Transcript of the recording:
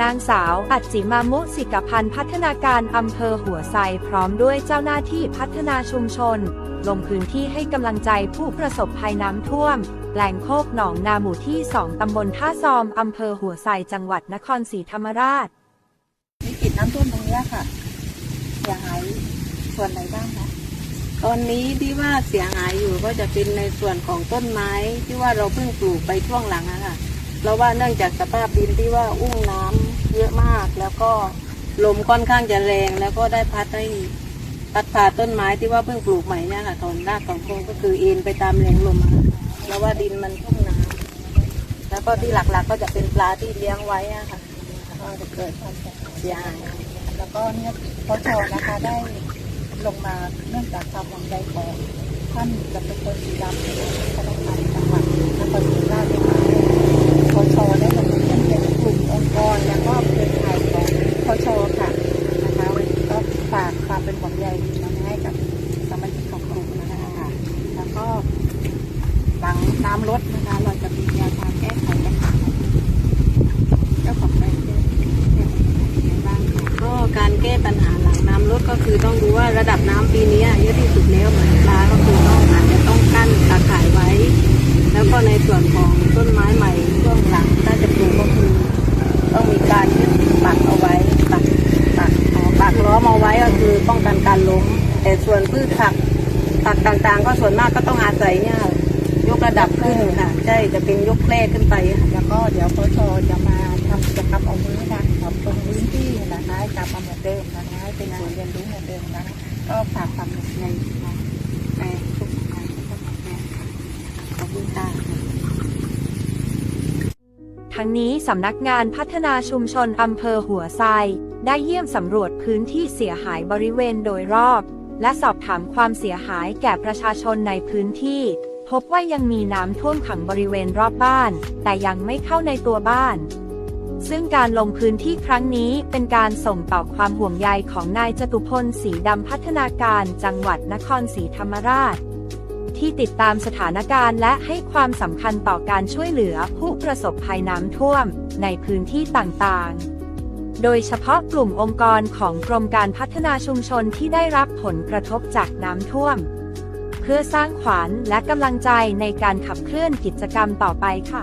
นางสาวอัจจิมามุสิกพันธ์พัฒนาการอำเภอหัวไซพร้อมด้วยเจ้าหน้าที่พัฒนาชุมชน ลงพื้นที่ให้กำลังใจผู้ประสบภัยน้ำท่วมแปลงโคกหนองนาหมู่ที่ 2 ตำบลท่าซอมอำเภอหัวไซจังหวัดนครศรีธรรมราชวิกฤตน้ำท่วมตรงเนี้ยค่ะเสียหายส่วนไหนบ้างคะตอนนี้ที่ว่าเสียหายอยู่ก็จะเป็นในส่วนของต้นไม้ที่ว่าเราเพิ่งปลูกไปช่วงหลังอะค่ะ เราว่าเนื่องจากสภาพดินที่ว่าอุ้งน้ำเยอะมาก แล้วก็ลมค่อนข้างจะแรง แล้วก็ได้พัดให้พัดพาต้นไม้ที่ว่าเพิ่งปลูกใหม่เนี่ยค่ะตอนรากของโคนก็คือเอ็นไปตามแรงลมแล้วว่าดินมันชุ่มน้ำแล้วก็ที่หลักๆก็จะเป็นปลาที่เลี้ยงไว้อะค่ะก็จะเกิดความเสียหายแล้วก็เนี่ยพอชอนะคะได้ลงมาเนื่องจากความหวังใจของท่านจะเป็นคนสีดำ ห่วงใยมาให้กับสมาชิกของกลุ่มนะคะแล้วก็หลังน้ำลดนะคะเราจะมีแนวทางแก้ไขปัญหาเจ้าของแบรนด์เนี่ยเนี่ยเป็นยังไงบ้างก็การแก้ปัญหาหลังน้ำลดก็คือต้องดูว่าระดับน้ำปีนี้เยอะที่สุดแล้วเหมือนปลาก็คือต้องอาจจะต้องกั้นตาข่ายไว้ แล้วก็ในส่วนของต้นไม้ใหม่ช่วงหลังถ้าจะปลูกก็คือ ต้องมีการยึดปักเอาไว้ปักปักอ๋อปักล้อมเอาไว้ก็คือป้องกันการล้มแต่ส่วนพืชผัก ผักต่างๆ ก็ส่วนมากก็ต้องอาศัยเนี่ยยกระดับขึ้นค่ะ ใช่จะเป็นยกแคร่ขึ้นไปค่ะ แล้วก็เดี๋ยวพชจะมาทำกิจกรรมเอามือนะปรับปรุงพื้นที่นะคะให้กลับมาเหมือนเดิมนะคะให้เป็นศูนย์เรียนรู้เหมือนเดิมนะก็ฝากความห่วงในในทุกท่านทุกคนนะขอบคุณค่ะทั้งนี้สำนักงานพัฒนาชุมชนอำเภอหัวไซได้เยี่ยมสำรวจพื้นที่เสียหายบริเวณโดยรอบ และสอบถามความเสียหายแก่ประชาชนในพื้นที่ พบว่ายังมีน้ำท่วมขังบริเวณรอบบ้าน แต่ยังไม่เข้าในตัวบ้าน ซึ่งการลงพื้นที่ครั้งนี้เป็นการส่งต่อความห่วงใยของนายจตุพลสีดำพัฒนาการจังหวัดนครศรีธรรมราชที่ติดตามสถานการณ์และให้ความสำคัญต่อการช่วยเหลือผู้ประสบภัยน้ำท่วมในพื้นที่ต่างๆ โดยเฉพาะกลุ่มองค์กรของกรมการพัฒนาชุมชนที่ได้รับผลกระทบจากน้ำท่วม เพื่อสร้างขวัญและกำลังใจในการขับเคลื่อนกิจกรรมต่อไปค่ะ